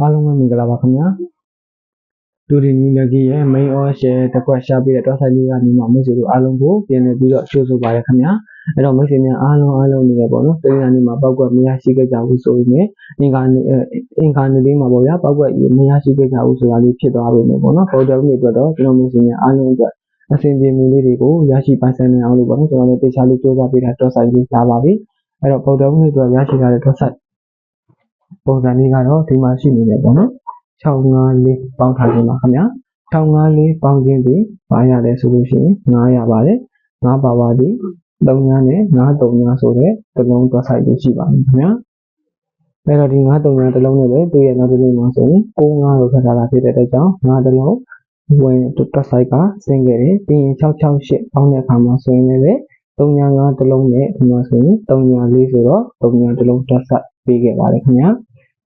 အားလုံးပဲမင်္ဂလာပါခင်ဗျာဒူဒီနူနဂီရဲ့ main or share တစ်ခွက်ရှာပြီးတဲ့တော့ site လေးကနေမှမိတ်ဆွေတို့အားလုံးကိုပြန်လည်ပြီးတော့ကြိုဆိုပါရခင်ဗျာအဲ့တော့မိတ်ဆွေများအားလုံးအားလုံးနေရပေါ့နော်တင်းရနေမှာပောက်ကွက်မရရှိခဲ့ကြဘူးဆိုရင်အင်္ဂါနေအင်္ဂါနေလေးမှာပေါ့ဗျာပောက်ကွက်မရရှိခဲ့ကြဘူးဆိုတာလေးဖြစ်သွားပြီပေါ့နော်ပေါ်တယ်နေ့အတွက်တော့ကျွန်တော်မိတ်ဆွေများအားလုံးအတွက်အဆင်ပြေမှုလေးတွေကိုရရှိပိုင်ဆိုင်နိုင်အောင်လို့ပေါ့နော်ကျွန်တော်လည်းတေချာလေးစူးစမ်းပေးတာတော့ site လေးလာပါပြီအဲ့တော့ပေါ်တယ်နေ့အတွက်ရရှိထားတဲ့တော့ site ပုံစံလေးကတော့ဒီမှာရှိနေတယ်ပေါ့နော်654ပေါင်းထားခြင်းပါခင်ဗျာ654ပေါင်းခြင်းဒီဘာရလဲဆိုလို့ရှိရင်9ရပါတယ်9ပါပါဒီ3ညနဲ့9 3ညဆိုတဲ့တလုံးတွက်ဆိုင်လေးရှိပါမယ်ခင်ဗျာအဲ့တော့ဒီ9 3ညတလုံးနဲ့ပဲသူ့ရဲ့နောက်တစ်လုံးမှာဆိုရင်9 9လို့ခက်ထားတာဖြစ်တဲ့အတွက်ကြောင့်9တလုံးဝင်တွက်ဆိုင်ကဆင်းခဲ့တယ်ပြီးရင်668ပေါင်းတဲ့အခါမှာဆိုရင်လည်း3ည9တလုံးနဲ့ဒီမှာဆိုရင်3ည4ဆိုတော့3ညတလုံးတွက်ဆိုင် ပေးခဲ့ပါတယ်ခင်ဗျာ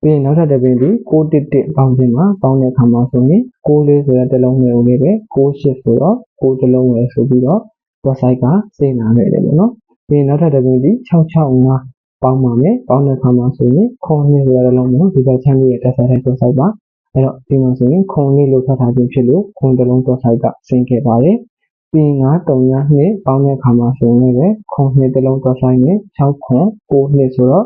ပြီးရင်နောက်ထပ်တစ်ပင်ဒီ611ပေါင်းခြင်းမှာပေါင်းတဲ့အခါမှာဆိုရင်64ဆိုတဲ့တစ်လုံးငယ်ကိုလေးပဲ68ဆိုတော့6တစ်လုံးငယ်ဆိုပြီးတော့ website ကစေနာခဲ့တယ်ပေါ့နော်ပြီးရင်နောက်ထပ်တစ်ပင်ဒီ665ပေါင်းပါမယ်ပေါင်းတဲ့အခါမှာဆိုရင်ခွန်နှစ်ဆိုတဲ့တစ်လုံးမျိုးဒီကချမ်းလေးရဲ့တက်ဆိုင်တဲ့ website ပါအဲ့တော့ဒီမှာဆိုရင်ခွန်လေးလို့ထွက်ထားခြင်းဖြစ်လို့ခွန်တစ်လုံး website ကဆင်းခဲ့ပါတယ်ပြီးရင်9 3ညနှစ်ပေါင်းတဲ့အခါမှာဆိုရင်လည်းခွန်နှစ်တစ်လုံး website နဲ့6ခွန်9နှစ်ဆိုတော့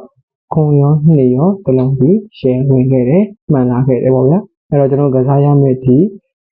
ခွန်ရောနှစ်ရောတလုံးစီ share ဝင်ခဲ့တယ်မှန်လာခဲ့တယ်ပေါ့ဗျာအဲ့တော့ကျွန်တော်ကစားရမယ့်ဒီ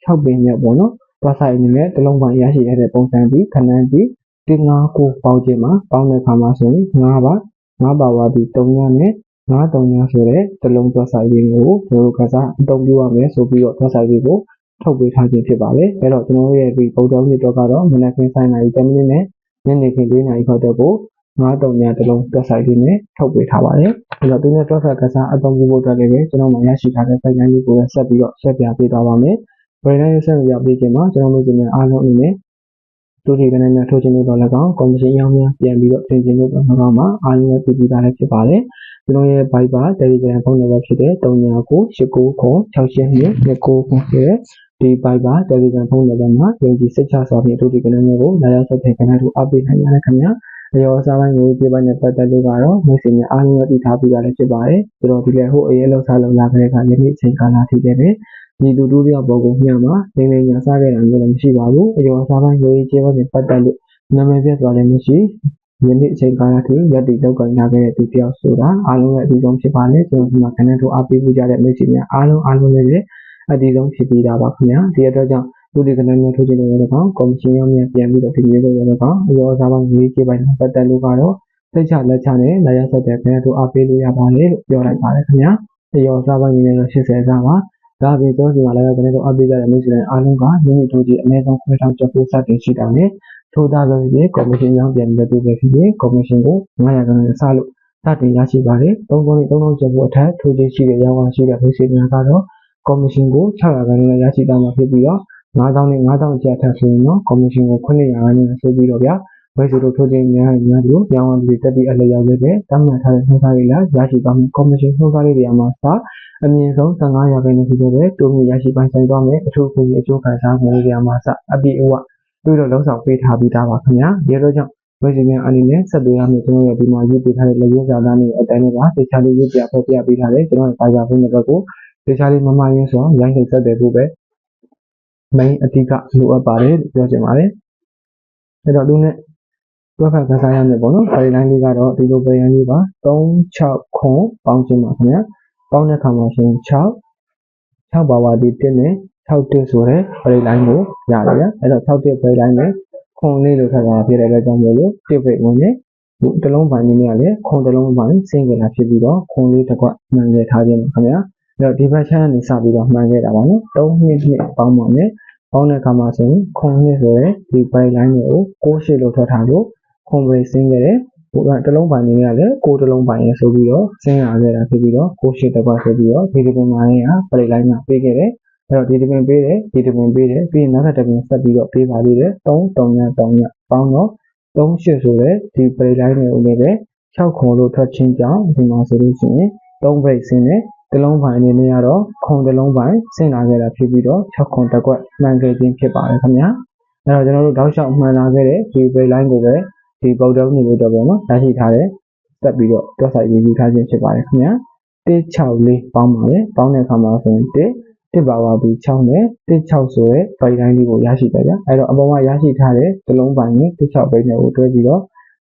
6ပင်မြောက်ပေါ့နော် website အနေနဲ့တလုံးပိုင်းရရှိရတဲ့ပုံစံပြီးခဏန်းပြီး1 5 9ပေါင်းခြင်းမှာပေါင်းတဲ့အခါမှာဆိုရင်9ပါ9ပါဝါပြီး3ညနဲ့9 3ညဆိုတဲ့တလုံး website လေးကိုကျွန်တော်ကစားအသုံးပြုရမယ်ဆိုပြီးတော့ website လေးကိုထုတ်ပေးထားခြင်းဖြစ်ပါတယ်အဲ့တော့ကျွန်တော်ရဲ့ဒီပုံစံမျိုးတော့ကတော့မနက်ခင်း7:00နာရီ10မိနစ်နဲ့ညနေခင်း4:00နာရီခောက်တဲ့ကို 9 3ညတလုံး website လေးနဲ့ထုတ်ပေးထားပါတယ်အဲ့တော့သူနဲ့ website ကစားအသုံးပြုဖို့အတွက်လည်းပဲကျွန်တော်မှရရှိထားတဲ့ site လေးကိုလည်းဆက်ပြီးတော့ဆက်ပြပေးသွားပါမယ်ဗရီတိုင်းဆက်ပြပေးခြင်းမှာကျွန်တော်တို့ဒီနေ့အားလုံးအနေနဲ့ဒုတိယကနေ့များထိုးခြင်းလို့တော့လည်းကောင်းကော်မရှင်ရောင်းများပြန်ပြီးတော့ပြင်ခြင်းလို့တော့လည်းကောင်းပါအားလုံးပဲပြည်ပြီးသားလည်းဖြစ်ပါတယ်ကျွန်တော်ရဲ့ Viber Telegram ဖုန်းနံပါတ်ဖြစ်တဲ့3998696829ကိုဆိုတဲ့ဒီ Viber Telegram ဖုန်းနံပါတ်မှာယုံကြည်စိတ်ချစွာဖြင့်ဒုတိယကနေ့မျိုးကိုလာရောက်ဆက်သွယ်ကြတဲ့အားပေးနိုင်ရတယ်ခင်ဗျာ အရောစားပိုင်းကိုပြပိုင်းနဲ့ပတ်သက်လို့ကတော့မိတ်ဆွေများအားလုံးသိထားပြီးသားလည်းဖြစ်ပါတယ်ဆိုတော့ဒီလေဟိုအရေးလောက်စားလောက်လာခဲ့တဲ့အခါယနေ့အချိန်ကာလထိတဲ့ညီတူတူပြောက်ပေါ်ကိုမျှမှာနေနေညာစားခဲ့တာမျိုးလည်းမရှိပါဘူးအရောစားပိုင်းကိုကျေးဝတ်နဲ့ပတ်သက်လို့နာမည်ပြတ်သွားလည်းမရှိယနေ့အချိန်ကာလထိရက်တီလောက်ကင်လာခဲ့တဲ့သူတယောက်ဆိုတာအားလုံးရဲ့အဒီဆုံးဖြစ်ပါလေကျွန်တော်ဒီမှာခဏတို့အားပေးကြတဲ့မိတ်ဆွေများအားလုံးအားလုံးလည်းအဒီဆုံးဖြစ်ပြီးတာပါခင်ဗျာဒီအတွက်ကြောင့် လူတွေကလည်းမျိုးထုတ်ချင်လို့ရတော့ကော်မရှင်ရောမြန်ပြန်ပြီးတော့ဒီမျိုးလို့ရတော့အရောစားပိုင်းရေးကျေးပိုင်းနဲ့ပတ်သက်လို့ကတော့စိတ်ချလက်ချနဲ့လာရောက်ဆက်တဲ့ခင်ဗျာတို့အားပေးလို့ရပါတယ်လို့ပြောလိုက်ပါတယ်ခင်ဗျာအရောစားပိုင်းရေးတော့80စားပါဒါပြင်ကျောင်းစီမှာလည်းကျွန်တော်တို့အပေးကြတဲ့မိတ်ဆွေတွေအားလုံးကမိမိတို့ကြီးအနည်းဆုံးခွဲထောင်ချက်ဖို့စတင်ရှိတာနဲ့ထိုးသားပဲဖြစ်ကော်မရှင်ရောပြန်ပြီးတော့ပဲဖြစ်ဖြစ်ကော်မရှင်ကို900ခန်းနဲ့စလို့စတင်ရရှိပါတယ်။သုံးခုနဲ့သုံးလုံးချက်ဖို့အထက်ထိုးချင်းရှိတဲ့ရောင်းဝရှိတဲ့မိတ်ဆွေများကတော့ကော်မရှင်ကို600ခန်းနဲ့ရရှိသွားမှာဖြစ်ပြီးတော့ 9000နဲ့9000ကျပ်ထပ်ဆိုရင်တော့ကော်မရှင်ကို900ခန်းနဲ့ဆိုပြီးတော့ဗျာမိတ်ဆွေတို့ထိုးချင်းများများလို့ရောင်းဝတွေတက်ပြီးအလျောက်လေးပဲတတ်မှတ်ထားတဲ့နှုတ်သားတွေလားရရှိသွားမယ်ကော်မရှင်နှုတ်သားလေးတွေမှာစအမြင့်ဆုံး15ရာခိုင်နှုန်းဖြစ်တဲ့တိုးမြင့်ရရှိပိုင်ဆိုင်သွားမယ်အထူးကူအကျိုးခံစားမှုတွေမှာစအပြည့်အဝတွေ့တော့လုံးဆောင်ပေးထားပြီးသားပါခင်ဗျာဒီတော့ကြောင့်ဝိဇ္ဇင်အနေနဲ့ဆက်သွယ်ရမယ်ကျွန်တော်ရဲ့ဒီမှာရေးပေးထားတဲ့လက်ရစာသားတွေအတိုင်းနဲ့ပါတခြားလေးရေးပြဖော်ပြပေးထားတယ်ကျွန်တော်ရဲ့ပါကြဖုန်းနံပါတ်ကိုတခြားလေးမမရင်းဆိုရိုင်းချိန်ဆက်တယ်ဖို့ပဲ main အဓိကလိုအပ်ပါတယ်လို့ပြောချင်ပါတယ်အဲ့တော့လူနဲ့တွက်ဖက်ကစားရမယ်ပေါ့နော် file line လေးကတော့ဒီလိုပဲရန်လေးပါ36ခွန်ပေါင်းခြင်းပါခင်ဗျာပေါင်းတဲ့ခါမှာဆိုရင်6 6ပါဝါဒီ1နဲ့6တက်ဆိုတဲ့ file line ကိုရတယ်ဗျအဲ့တော့6တက် file line နဲ့ခွန်လေးလို့ထပ်တာဖြစ်တဲ့အတွက်ကြောင့်မို့လို့တစ်ပိတ်ဝင်နေဒီတလုံးပိုင်းလေးနဲ့လည်းခွန်တလုံးပိုင်းဆင်းကြလာဖြစ်ပြီးတော့ခွန်လေးတစ်ခွက်မှန်ခဲ့ထားခြင်းပါခင်ဗျာအဲ့တော့ဒီဘက်ချမ်းကနေစပြီးတော့မှန်ခဲ့တာပါနော်3နှစ်နှစ်ပေါင်းပါမယ် ပေါင်းတဲ့အခါမှာဆိုရင်ခွန်နှစ်ဆိုတဲ့ဒီ file line ကို6ရှစ်လို့ထွက်ထားလို့ခွန်ပဲဆင်းခဲ့တယ်ဟိုကတလုံးပိုင်းနေရလဲကိုတလုံးပိုင်းရဆိုပြီးတော့ဆင်းလာခဲ့တာဖြစ်ပြီးတော့ကိုရှိတစ်ပတ်ဆိုပြီးတော့ဒီဒီပင်မိုင်းကပရိလိုင်းကပေးခဲ့တယ်အဲ့တော့ဒီဒီပင်ပေးတယ်ဒီဒီပင်ပေးတယ်ပြီးရင်နောက်ထပ်တစ်ပင်ဆက်ပြီးတော့ပေးပါသေးတယ်3 3ည3ညပေါင်းတော့3ရှစ်ဆိုတဲ့ဒီပရိလိုင်းတွေကိုလည်းပဲ6ခွန်လို့ထွက်ချင်းကြောင့်ဒီမှာဆိုလို့ရှိရင်3ဘရိတ်ဆင်းတယ် တလုံးပိုင်းအနေနဲ့ကတော့ခွန်တလုံးပိုင်းဆင်းလာခဲ့တာဖြစ်ပြီးတော့6ခွန်တစ်ကွက်မှန်ခဲ့ခြင်းဖြစ်ပါတယ်ခင်ဗျာအဲ့တော့ကျွန်တော်တို့တောက်လျှောက်မှန်လာခဲ့တဲ့ဒီ break line ကိုပဲဒီ powder နေလို့တော့ပေါ့နော်ရရှိထားတဲ့တက်ပြီးတော့တွက်ဆိုင်ရေးယူထားခြင်းဖြစ်ပါတယ်ခင်ဗျာ164ပေါင်းပါတယ်ပေါင်းတဲ့အခါမှာဆိုရင်1 1ပါပါပြီး6နဲ့16ဆိုတဲ့ပိုင်တိုင်းလေးကိုရရှိတယ်ဗျအဲ့တော့အပေါ်မှာရရှိထားတဲ့သလုံးပိုင်နဲ့16ပိတ်နဲ့ကိုတွဲပြီးတော့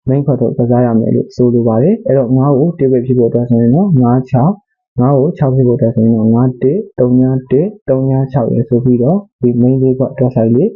main ခွက်ထုတ်ကစားရမယ်လို့ဆိုလိုပါတယ်အဲ့တော့9ကို1ပဲဖြစ်ဖို့အတွက်ဆိုရင်တော့9 6 9ကို6ဖြစ်ဖို့အတွက်ဆိုရင်တော့9 1 3 1 3 6ရေဆိုပြီးတော့ဒီ main လေးခွက်အတွက်ဆိုင်လေး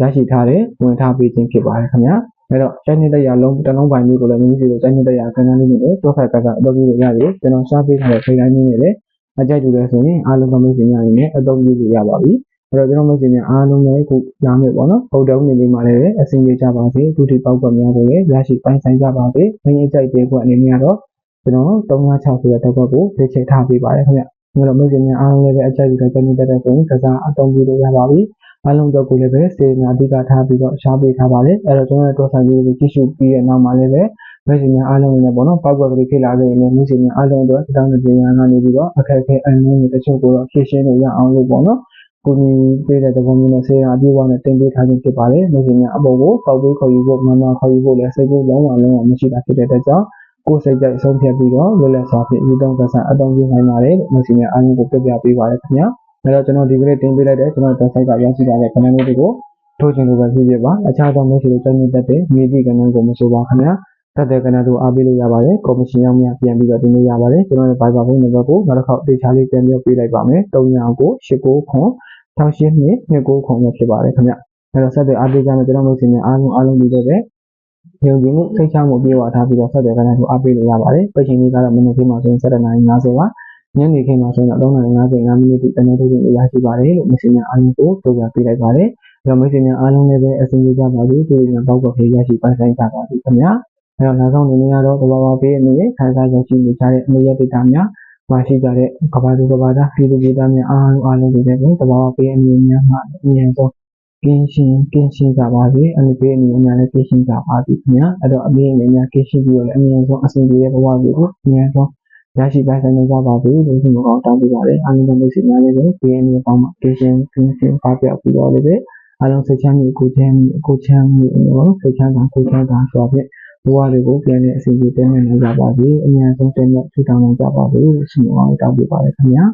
ရရှိထားတဲ့ဝင်ထားပေးခြင်းဖြစ်ပါတယ်ခင်ဗျာအဲ့တော့ကျန်တဲ့တရားလုံးတစ်လုံးပိုင်လေးကိုလည်းမိမိစီကိုကျန်တဲ့တရားခန်းခန်းလေးနဲ့တွက်ခတ်ကကအလုပ်ကြီးလို့ရတယ်ကျွန်တော်ရှားပေးထားတဲ့ဖိတိုင်းလေးနဲ့လည်းအကြိုက်တူလဲဆိုရင်အားလုံးကမိတ်ဆွေများအနေနဲ့အသုံးပြုလို့ရပါပြီအဲ့တော့ကျွန်တော်မိတ်ဆွေများအားလုံးလည်းခုရမယ်ပေါ့နော်ဟုတ်တုံးနေလေးမှာလည်းအဆင်ပြေကြပါစေဒုတိပေါက်ကွက်များကိုလည်းရရှိပိုင်ဆိုင်ကြပါစေမင်းအကြိုက်တဲ့ကွက်အနေနဲ့ကတော့ ကျွန်တော်356ဆိုတဲ့တက်ကွက်ကိုဖေးချထားပေးပါတယ်ခင်ဗျအဲ့တော့မိတ်ဆွေများအားလုံးလည်းပဲအကြိုက်တူတဲ့ကျန်တဲ့တက်ဆိုရင်ကစားအသုံးပြုလို့ရပါပြီအားလုံးတော့ကိုလည်းပဲစေနာအဓိကထားပြီးတော့ရှားပေးထားပါတယ်အဲ့တော့ကျွန်တော်တို့တော့ဆိုင်လေးကိုကြည့်ရှုပြီးတဲ့နောက်မှာလည်းပဲမိတ်ဆွေများအားလုံးလည်းပေါ့နော်ပောက်ကွက်ကလေးဖြစ်လာလို့လည်းမိတ်ဆွေများအားလုံးတော့တောင်းတဲ့ပြန်ကနေပြီးတော့အခက်အခဲအနှုံးတွေတချို့ကိုတော့ဖြည့်ရှင်းလို့ရအောင်လို့ပေါ့နော်ကိုကြီးပေးတဲ့သဘောမျိုးနဲ့ဆေးရအပြည့်အဝနဲ့တင်ပေးထားခြင်းဖြစ်ပါတယ်မိတ်ဆွေများအပေါ်ကိုပောက်ပေးခေါ်ယူဖို့မှန်မှန်ခေါ်ယူဖို့လည်းစိတ်ကူးလုံးဝလုံးဝမရှိတာဖြစ်တဲ့အတွက်ကြောင့် ကိုယ်စိတ်ကြိုက်ဆုံးဖြတ်ပြီးတော့လွတ်လပ်စွာဖြင့်ယူသုံးကစားအသုံးပြုနိုင်ပါတယ်လို့မိတ်ဆွေများအားလုံးကိုပြပြပေးပါရခင်ဗျာအဲ့တော့ကျွန်တော်ဒီကနေ့တင်ပေးလိုက်တဲ့ကျွန်တော်တို့ site ကရရှိလာတဲ့ channel လေးတွေကိုထိုးချင်လို့ပဲဖြစ်ဖြစ်ပါအခြားသောမိတ်ဆွေတို့တိုင်းတတ်တဲ့မြေတိကဏ္ဍကိုမဆိုပါခင်ဗျာတက်တဲ့ကဏ္ဍတို့အားပေးလို့ရပါတယ်ကော်မရှင်ရောက်များပြန်ပြီးတော့တင်လို့ရပါတယ်ကျွန်တော်ရဲ့ Viber ဖုန်းနံပါတ်ကိုနောက်တစ်ခေါက်တေချာလေးပြန်ပြောပေးလိုက်ပါမယ်39ကို89ခွန်68နှစ်29ခွန်ပဲဖြစ်ပါတယ်ခင်ဗျအဲ့တော့ဆက်သွယ်အားပေးကြမယ်ကျွန်တော်မိတ်ဆွေများအားလုံးအားလုံးဒီလိုပဲ ယုံကြည်မှုစိတ်ချမှုပြေဝထားပြီးတော့ဆက်သွယ်ကဏ္ဍတို့အားပေးလို့ရပါတယ်ပိတ်ချိန်လေးကတော့မနေ့ကမှဆိုရင်7:50ပါညနေခင်းမှာဆိုရင်တော့3:55မိနစ်တိတနေ့ထုတ်ရရှိပါတယ်လို့မရှင်များအားလုံးကိုပြောပြပေးလိုက်ပါတယ်။ဒါမိတ်ဆွေများအားလုံးလည်းပဲအဆင်ပြေကြပါစေ။ဒီလိုပေါက်ပေါက်လေးရရှိပိုင်ဆိုင်ကြပါစေခင်ဗျာ။အဲတော့နောက်ဆုံးအနေနဲ့ကတော့တဘာဝပေးအနေနဲ့ခံစားရရှိနေကြတဲ့အမေရဒေတာများမရှိကြတဲ့ကဘာသူကဘာသားပြည်သူပြည်သားများအားလုံးအားလုံးတွေလည်းတဘာဝပေးအနေများမှာအမြဲဆုံး ကင်းရှင်းကင်းရှင်းကြပါစေ။အနေပေးအနေများလည်းကင်းရှင်းကြပါစေခင်ဗျာ။အဲ့တော့အမေအနေများကင်းရှင်းပြီးတော့လည်းအမြဲဆုံးအဆင်ပြေတဲ့ဘဝတွေကိုအမြဲဆုံးရရှိပိုင်ဆိုင်နေကြပါစေလို့ဒီမှာကောင်းတောင်းပေးပါတယ်အားလုံးသောမိတ်ဆွေများလည်းပဲ BNN ပေါင်းမှာ Station ပြင်ဆင်发表ပြီးတော့လည်းပဲအားလုံးစိတ်ချမ်းမြေကိုချမ်းမြေကိုချမ်းမြေရောစိတ်ချမ်းသာကိုချမ်းသာဆိုဖြင့်ဘဝတွေကိုပြန်တဲ့အစီအစဉ်တင်နေကြပါစေအများဆုံးတင်မဲ့ထူထောင်နိုင်ကြပါစေလို့ဆုမကောင်းတောင်းပေးပါတယ်ခင်ဗျာ